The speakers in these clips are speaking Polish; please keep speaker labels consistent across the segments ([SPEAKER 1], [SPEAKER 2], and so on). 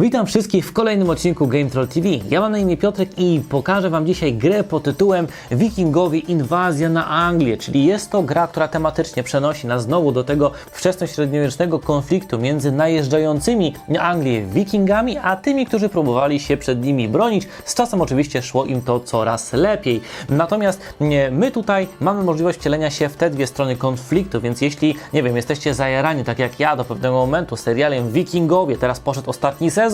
[SPEAKER 1] Witam wszystkich w kolejnym odcinku Game Troll TV. Ja mam na imię Piotrek i pokażę Wam dzisiaj grę pod tytułem Wikingowie Inwazja na Anglię, czyli jest to gra, która tematycznie przenosi nas znowu do tego wczesnośredniowiecznego konfliktu między najeżdżającymi na Anglię Wikingami, a tymi, którzy próbowali się przed nimi bronić. Z czasem oczywiście szło im to coraz lepiej. Natomiast my tutaj mamy możliwość wcielenia się w te dwie strony konfliktu, więc jeśli, nie wiem, jesteście zajarani, tak jak ja do pewnego momentu serialem Wikingowie, teraz poszedł ostatni sezon,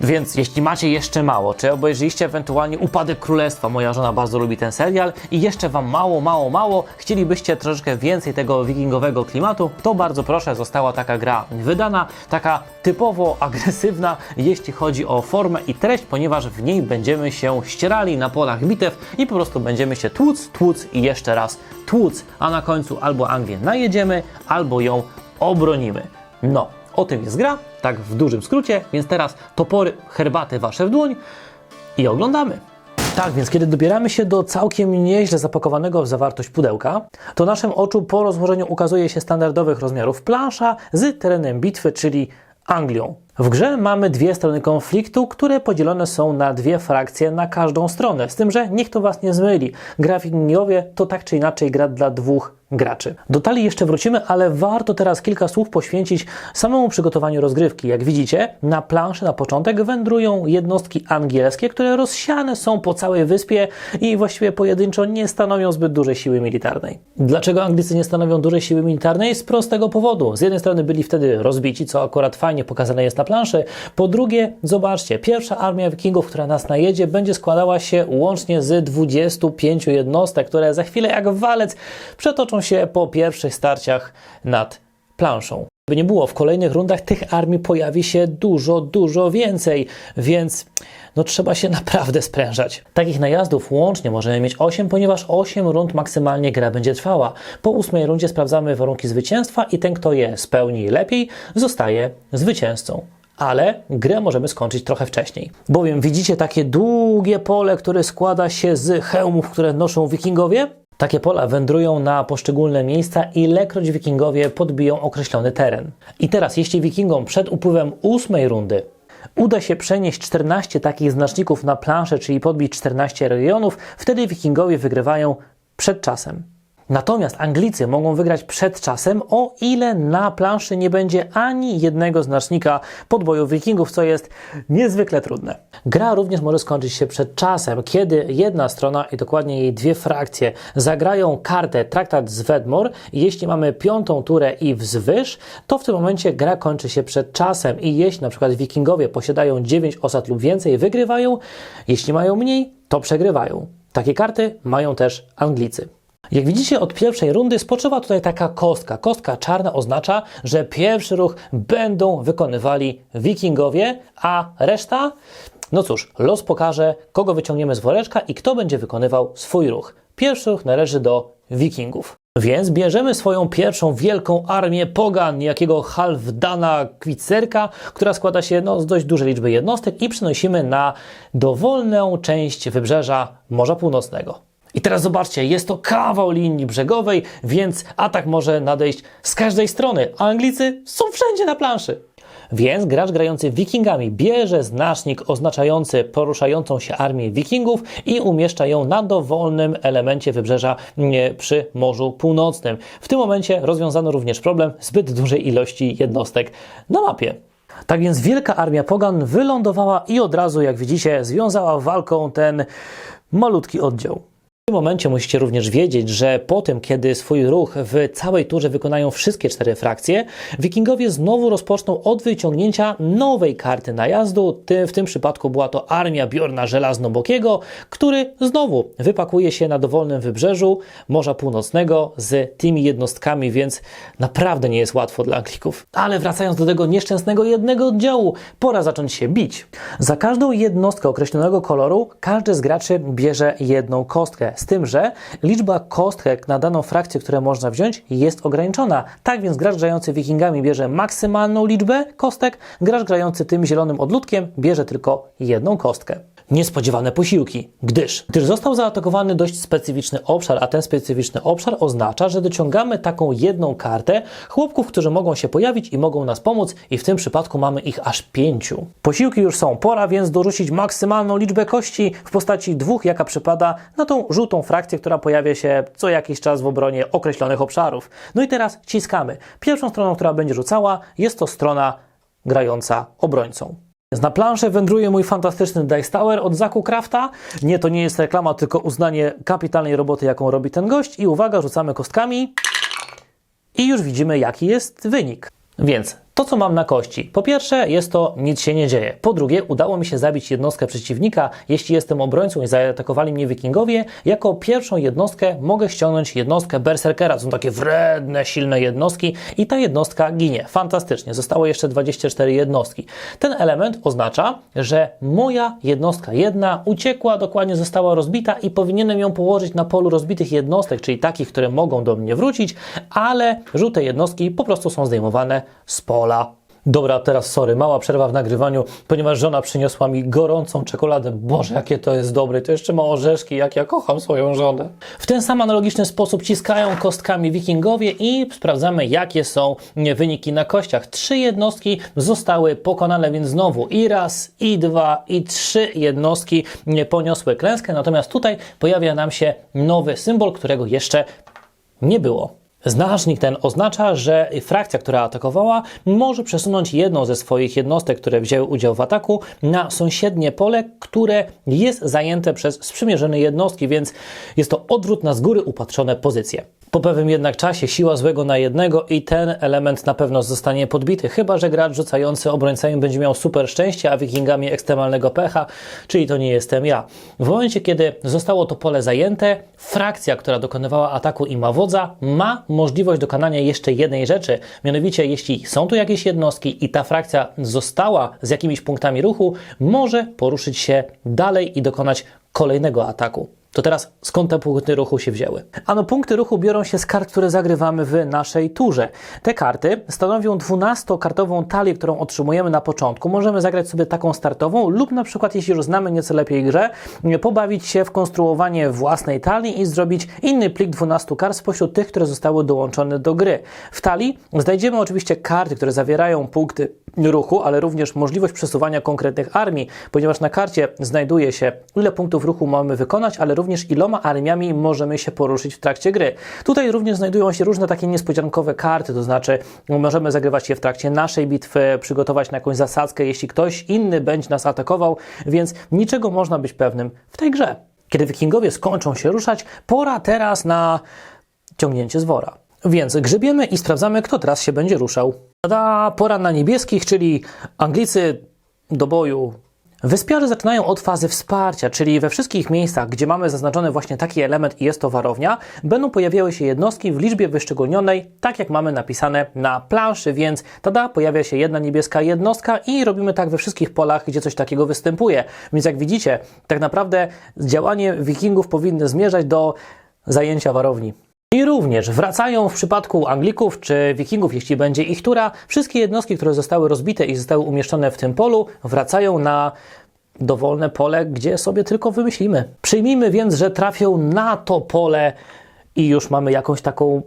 [SPEAKER 1] więc jeśli macie jeszcze mało, czy obejrzyliście ewentualnie Upadek Królestwa, moja żona bardzo lubi ten serial i jeszcze Wam mało, mało, mało, chcielibyście troszeczkę więcej tego wikingowego klimatu, to bardzo proszę, została taka gra wydana, taka typowo agresywna, jeśli chodzi o formę i treść, ponieważ w niej będziemy się ścierali na polach bitew i po prostu będziemy się tłuc, tłuc i jeszcze raz tłuc, a na końcu albo Anglię najedziemy, albo ją obronimy. No, o tym jest gra, tak w dużym skrócie, więc teraz topory, herbaty wasze w dłoń i oglądamy. Tak, więc kiedy dobieramy się do całkiem nieźle zapakowanego w zawartość pudełka, to naszym oczu po rozłożeniu ukazuje się standardowych rozmiarów plansza z terenem bitwy, czyli Anglią. W grze mamy dwie strony konfliktu, które podzielone są na dwie frakcje na każdą stronę. Z tym, że niech to Was nie zmyli. Gra to tak czy inaczej gra dla dwóch graczy. Do talii jeszcze wrócimy, ale warto teraz kilka słów poświęcić samemu przygotowaniu rozgrywki. Jak widzicie, na planszy na początek wędrują jednostki angielskie, które rozsiane są po całej wyspie i właściwie pojedynczo nie stanowią zbyt dużej siły militarnej. Dlaczego Anglicy nie stanowią dużej siły militarnej? Z prostego powodu. Z jednej strony byli wtedy rozbici, co akurat fajnie pokazane jest na planszy. Po drugie, zobaczcie, pierwsza armia wikingów, która nas najedzie, będzie składała się łącznie z 25 jednostek, które za chwilę jak walec przetoczą się po pierwszych starciach nad planszą. By nie było, w kolejnych rundach tych armii pojawi się dużo, dużo więcej, więc no trzeba się naprawdę sprężać. Takich najazdów łącznie możemy mieć 8, ponieważ 8 rund maksymalnie gra będzie trwała. Po 8 rundzie sprawdzamy warunki zwycięstwa i ten, kto je spełni lepiej, zostaje zwycięzcą ale grę możemy skończyć trochę wcześniej. Bowiem widzicie takie długie pole, które składa się z hełmów, które noszą wikingowie? Takie pola wędrują na poszczególne miejsca, ilekroć wikingowie podbiją określony teren. I teraz, jeśli wikingom przed upływem ósmej rundy uda się przenieść 14 takich znaczników na planszę, czyli podbić 14 regionów, wtedy wikingowie wygrywają przed czasem. Natomiast Anglicy mogą wygrać przed czasem, o ile na planszy nie będzie ani jednego znacznika podboju wikingów, co jest niezwykle trudne. Gra również może skończyć się przed czasem, kiedy jedna strona i dokładnie jej dwie frakcje zagrają kartę traktat z Wedmore i jeśli mamy piątą turę i wzwyż, to w tym momencie gra kończy się przed czasem i jeśli na przykład wikingowie posiadają 9 osad lub więcej, wygrywają, jeśli mają mniej, to przegrywają. Takie karty mają też Anglicy. Jak widzicie, od pierwszej rundy spoczywa tutaj taka kostka. Kostka czarna oznacza, że pierwszy ruch będą wykonywali wikingowie, a reszta, no cóż, los pokaże, kogo wyciągniemy z woreczka i kto będzie wykonywał swój ruch. Pierwszy ruch należy do wikingów. Więc bierzemy swoją pierwszą wielką armię pogan, jakiego Halfdana Kwicerka, która składa się no, z dość dużej liczby jednostek i przenosimy na dowolną część wybrzeża Morza Północnego. I teraz zobaczcie, jest to kawał linii brzegowej, więc atak może nadejść z każdej strony. A Anglicy są wszędzie na planszy. Więc gracz grający wikingami bierze znacznik oznaczający poruszającą się armię wikingów i umieszcza ją na dowolnym elemencie wybrzeża nie, przy Morzu Północnym. W tym momencie rozwiązano również problem zbyt dużej ilości jednostek na mapie. Tak więc wielka armia Pogan wylądowała i od razu, jak widzicie, związała walką ten malutki oddział. W tym momencie musicie również wiedzieć, że po tym, kiedy swój ruch w całej turze wykonają wszystkie cztery frakcje, wikingowie znowu rozpoczną od wyciągnięcia nowej karty najazdu. W tym przypadku była to armia Bjorna Żelaznobokiego, który znowu wypakuje się na dowolnym wybrzeżu Morza Północnego z tymi jednostkami, więc naprawdę nie jest łatwo dla Anglików. Ale wracając do tego nieszczęsnego jednego oddziału, pora zacząć się bić. Za każdą jednostkę określonego koloru każdy z graczy bierze jedną kostkę. Z tym, że liczba kostek na daną frakcję, które można wziąć, jest ograniczona. Tak więc gracz grający wikingami bierze maksymalną liczbę kostek, gracz grający tym zielonym odludkiem bierze tylko jedną kostkę. Niespodziewane posiłki, gdyż, gdyż został zaatakowany dość specyficzny obszar, a ten specyficzny obszar oznacza, że dociągamy taką jedną kartę chłopków, którzy mogą się pojawić i mogą nas pomóc i w tym przypadku mamy ich aż pięciu. Posiłki już są, pora więc dorzucić maksymalną liczbę kości w postaci dwóch, jaka przypada na tą żółtą frakcję, która pojawia się co jakiś czas w obronie określonych obszarów. No i teraz ciskamy. Pierwszą stroną, która będzie rzucała jest to strona grająca obrońcą. Na planszę wędruje mój fantastyczny Dice Tower od Zaku Crafta. Nie, to nie jest reklama, tylko uznanie kapitalnej roboty, jaką robi ten gość. I uwaga, rzucamy kostkami i już widzimy, jaki jest wynik. Więc to, co mam na kości. Po pierwsze, jest to nic się nie dzieje. Po drugie, udało mi się zabić jednostkę przeciwnika. Jeśli jestem obrońcą i zaatakowali mnie wikingowie, jako pierwszą jednostkę mogę ściągnąć jednostkę berserkera. Są takie wredne, silne jednostki i ta jednostka ginie. Fantastycznie. Zostało jeszcze 24 jednostki. Ten element oznacza, że moja jednostka jedna uciekła, dokładnie została rozbita i powinienem ją położyć na polu rozbitych jednostek, czyli takich, które mogą do mnie wrócić, ale żółte jednostki po prostu są zdejmowane z pola. Dobra, teraz sorry, mała przerwa w nagrywaniu, ponieważ żona przyniosła mi gorącą czekoladę. Boże, jakie to jest dobre. To jeszcze ma orzeszki, jak ja kocham swoją żonę. W ten sam analogiczny sposób ciskają kostkami wikingowie i sprawdzamy, jakie są wyniki na kościach. Trzy jednostki zostały pokonane, więc znowu i raz, i dwa, i trzy jednostki poniosły klęskę. Natomiast tutaj pojawia nam się nowy symbol, którego jeszcze nie było. Znacznik ten oznacza, że frakcja, która atakowała, może przesunąć jedną ze swoich jednostek, które wzięły udział w ataku, na sąsiednie pole, które jest zajęte przez sprzymierzone jednostki, więc jest to odwrót na z góry upatrzone pozycje. Po pewnym jednak czasie siła złego na jednego i ten element na pewno zostanie podbity, chyba że gracz rzucający obrońcami będzie miał super szczęście, a wikingami ekstremalnego pecha, czyli to nie jestem ja. W momencie, kiedy zostało to pole zajęte, frakcja, która dokonywała ataku i ma wodza, ma możliwość dokonania jeszcze jednej rzeczy. Mianowicie, jeśli są tu jakieś jednostki i ta frakcja została z jakimiś punktami ruchu, może poruszyć się dalej i dokonać kolejnego ataku. To teraz skąd te punkty ruchu się wzięły? Ano, punkty ruchu biorą się z kart, które zagrywamy w naszej turze. Te karty stanowią 12-kartową talię, którą otrzymujemy na początku. Możemy zagrać sobie taką startową lub na przykład, jeśli już znamy nieco lepiej grę, pobawić się w konstruowanie własnej talii i zrobić inny plik 12 kart spośród tych, które zostały dołączone do gry. W talii znajdziemy oczywiście karty, które zawierają punkty ruchu, ale również możliwość przesuwania konkretnych armii, ponieważ na karcie znajduje się ile punktów ruchu mamy wykonać, ale również iloma armiami możemy się poruszyć w trakcie gry. Tutaj również znajdują się różne takie niespodziankowe karty, to znaczy możemy zagrywać je w trakcie naszej bitwy, przygotować na jakąś zasadzkę, jeśli ktoś inny będzie nas atakował, więc niczego można być pewnym w tej grze. Kiedy wikingowie skończą się ruszać, pora teraz na ciągnięcie z wora. Więc grzebiemy i sprawdzamy, kto teraz się będzie ruszał. Tada, pora na niebieskich, czyli Anglicy do boju. Wyspiarze zaczynają od fazy wsparcia, czyli we wszystkich miejscach, gdzie mamy zaznaczony właśnie taki element i jest to warownia, będą pojawiały się jednostki w liczbie wyszczególnionej, tak jak mamy napisane na planszy, więc tada, pojawia się jedna niebieska jednostka i robimy tak we wszystkich polach, gdzie coś takiego występuje. Więc jak widzicie, tak naprawdę działanie wikingów powinny zmierzać do zajęcia warowni. I również wracają w przypadku Anglików czy Wikingów, jeśli będzie ich tura, wszystkie jednostki, które zostały rozbite i zostały umieszczone w tym polu, wracają na dowolne pole, gdzie sobie tylko wymyślimy. Przyjmijmy więc, że trafią na to pole i już mamy jakąś taką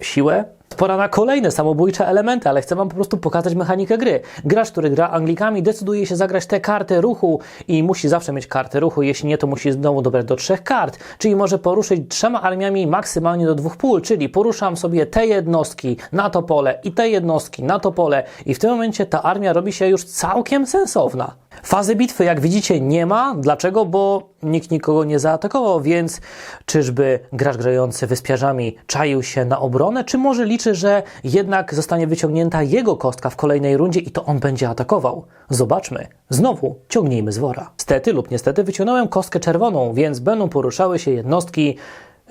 [SPEAKER 1] siłę. Pora na kolejne samobójcze elementy, ale chcę Wam po prostu pokazać mechanikę gry. Gracz, który gra Anglikami, decyduje się zagrać tę kartę ruchu i musi zawsze mieć kartę ruchu. Jeśli nie, to musi znowu dobrać do trzech kart, czyli może poruszyć trzema armiami maksymalnie do dwóch pól, czyli poruszam sobie te jednostki na to pole i te jednostki na to pole i w tym momencie ta armia robi się już całkiem sensowna. Fazy bitwy, jak widzicie, nie ma. Dlaczego? Bo nikt nikogo nie zaatakował, więc czyżby gracz grający wyspiarzami czaił się na obronę, czy może liczy, że jednak zostanie wyciągnięta jego kostka w kolejnej rundzie i to on będzie atakował? Zobaczmy. Znowu ciągnijmy z wora. Stety lub niestety wyciągnąłem kostkę czerwoną, więc będą poruszały się jednostki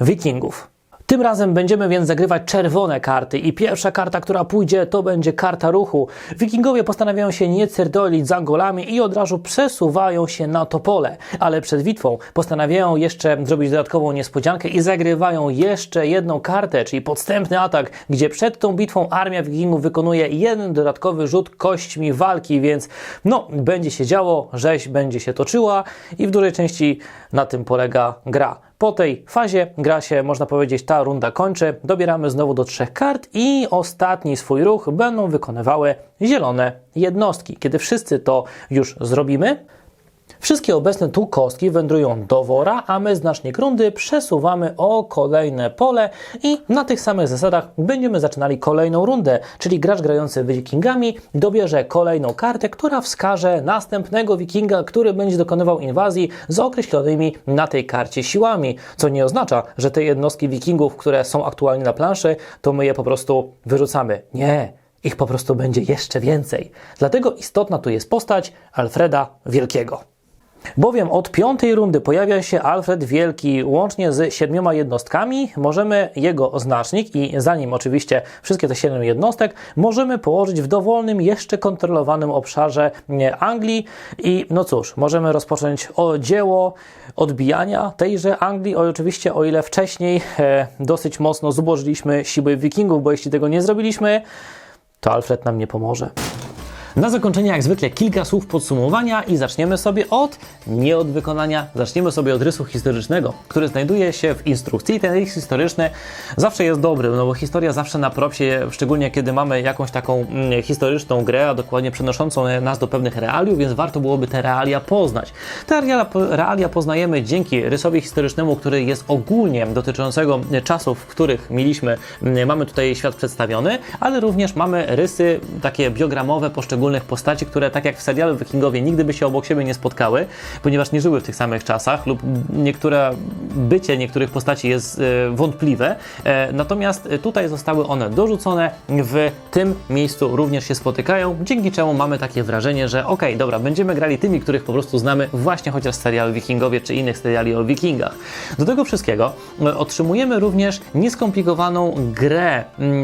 [SPEAKER 1] wikingów. Tym razem będziemy więc zagrywać czerwone karty i pierwsza karta, która pójdzie, to będzie karta ruchu. Wikingowie postanawiają się nie cerdolić z Angolami i od razu przesuwają się na to pole, ale przed bitwą postanawiają jeszcze zrobić dodatkową niespodziankę i zagrywają jeszcze jedną kartę, czyli podstępny atak, gdzie przed tą bitwą armia Wikingów wykonuje jeden dodatkowy rzut kośćmi walki, więc no, będzie się działo, rzeź będzie się toczyła i w dużej części na tym polega gra. Po tej fazie gra się, można powiedzieć, ta runda kończy. Dobieramy znowu do trzech kart i ostatni swój ruch będą wykonywały zielone jednostki. Kiedy wszyscy to już zrobimy, Wszystkie obecne tu kostki wędrują do wora, a my znacznik rundy przesuwamy o kolejne pole i na tych samych zasadach będziemy zaczynali kolejną rundę, czyli gracz grający wikingami dobierze kolejną kartę, która wskaże następnego wikinga, który będzie dokonywał inwazji z określonymi na tej karcie siłami, co nie oznacza, że te jednostki wikingów, które są aktualnie na planszy, to my je po prostu wyrzucamy. Nie, ich po prostu będzie jeszcze więcej. Dlatego istotna tu jest postać Alfreda Wielkiego. Bowiem od piątej rundy pojawia się Alfred Wielki łącznie z siedmioma jednostkami. Możemy jego znacznik i zanim oczywiście wszystkie te siedem jednostek możemy położyć w dowolnym, jeszcze kontrolowanym obszarze Anglii i no cóż, możemy rozpocząć dzieło odbijania tejże Anglii, oczywiście o ile wcześniej e, dosyć mocno zubożyliśmy siły wikingów, bo jeśli tego nie zrobiliśmy, to Alfred nam nie pomoże. Na zakończenie, jak zwykle, kilka słów podsumowania i zaczniemy sobie od nie od wykonania, zaczniemy sobie od rysu historycznego, który znajduje się w instrukcji. Ten rys historyczny zawsze jest dobry, no bo historia zawsze na propsie, szczególnie kiedy mamy jakąś taką mm, historyczną grę, a dokładnie przenoszącą nas do pewnych realiów, więc warto byłoby te realia poznać. Te realia, realia poznajemy dzięki rysowi historycznemu, który jest ogólnie dotyczącego czasów, w których mieliśmy, mm, mamy tutaj świat przedstawiony, ale również mamy rysy takie biogramowe poszczególnych postaci, które tak jak w serialu Wikingowie nigdy by się obok siebie nie spotkały, ponieważ nie żyły w tych samych czasach lub niektóre bycie niektórych postaci jest e, wątpliwe. E, natomiast tutaj zostały one dorzucone w tym miejscu również się spotykają, dzięki czemu mamy takie wrażenie, że ok, dobra, będziemy grali tymi, których po prostu znamy właśnie chociaż z serialu Wikingowie czy innych seriali o Wikingach. Do tego wszystkiego e, otrzymujemy również nieskomplikowaną grę, mm,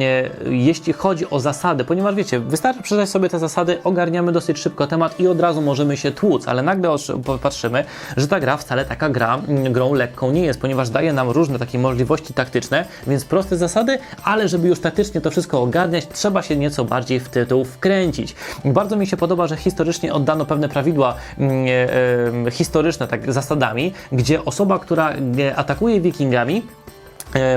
[SPEAKER 1] jeśli chodzi o zasady, ponieważ wiecie, wystarczy przeczytać sobie te zasady, ogarniamy dosyć szybko temat i od razu możemy się tłuc, ale nagle patrzymy, że ta gra wcale taka gra, mm, grą lekką nie jest, ponieważ daje nam różne takie możliwości taktyczne, więc proste zasady, ale żeby już taktycznie to wszystko ogarniać, trzeba się nieco bardziej w tytuł wkręcić. Bardzo mi się podoba, że historycznie oddano pewne prawidła mm, e, e, historyczne, tak zasadami, gdzie osoba, która e, atakuje wikingami,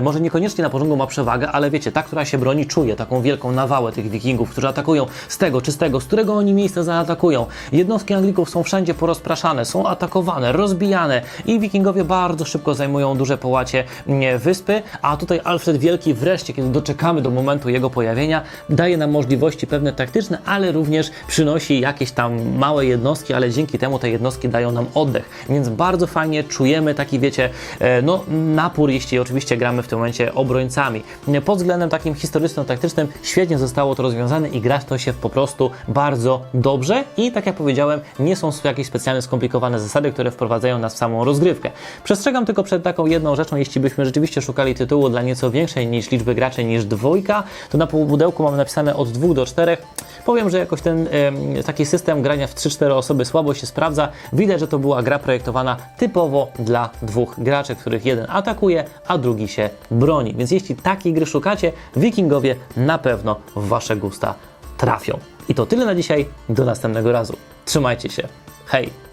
[SPEAKER 1] może niekoniecznie na porządku ma przewagę, ale wiecie, ta, która się broni, czuje taką wielką nawałę tych wikingów, którzy atakują z tego czy z tego, z którego oni miejsca zaatakują. Jednostki Anglików są wszędzie porozpraszane, są atakowane, rozbijane i wikingowie bardzo szybko zajmują duże połacie mm, wyspy, a tutaj Alfred Wielki wreszcie, kiedy doczekamy do momentu jego pojawienia, daje nam możliwości pewne taktyczne, ale również przynosi jakieś tam małe jednostki, ale dzięki temu te jednostki dają nam oddech, więc bardzo fajnie czujemy taki, wiecie, e, no napór, jeśli oczywiście gramy w tym momencie obrońcami. Pod względem takim historyczno-taktycznym świetnie zostało to rozwiązane i gra to się po prostu bardzo dobrze i tak jak powiedziałem, nie są jakieś specjalnie skomplikowane zasady, które wprowadzają nas w samą rozgrywkę. Przestrzegam tylko przed taką jedną rzeczą, jeśli byśmy rzeczywiście szukali tytułu dla nieco większej niż liczby graczy niż dwójka, to na pudełku mamy napisane od dwóch do czterech. Powiem, że jakoś ten taki system grania w 3-4 osoby słabo się sprawdza. Widać, że to była gra projektowana typowo dla dwóch graczy, których jeden atakuje, a drugi się broni. Więc jeśli takiej gry szukacie, Wikingowie na pewno w Wasze gusta trafią. I to tyle na dzisiaj. Do następnego razu. Trzymajcie się. Hej!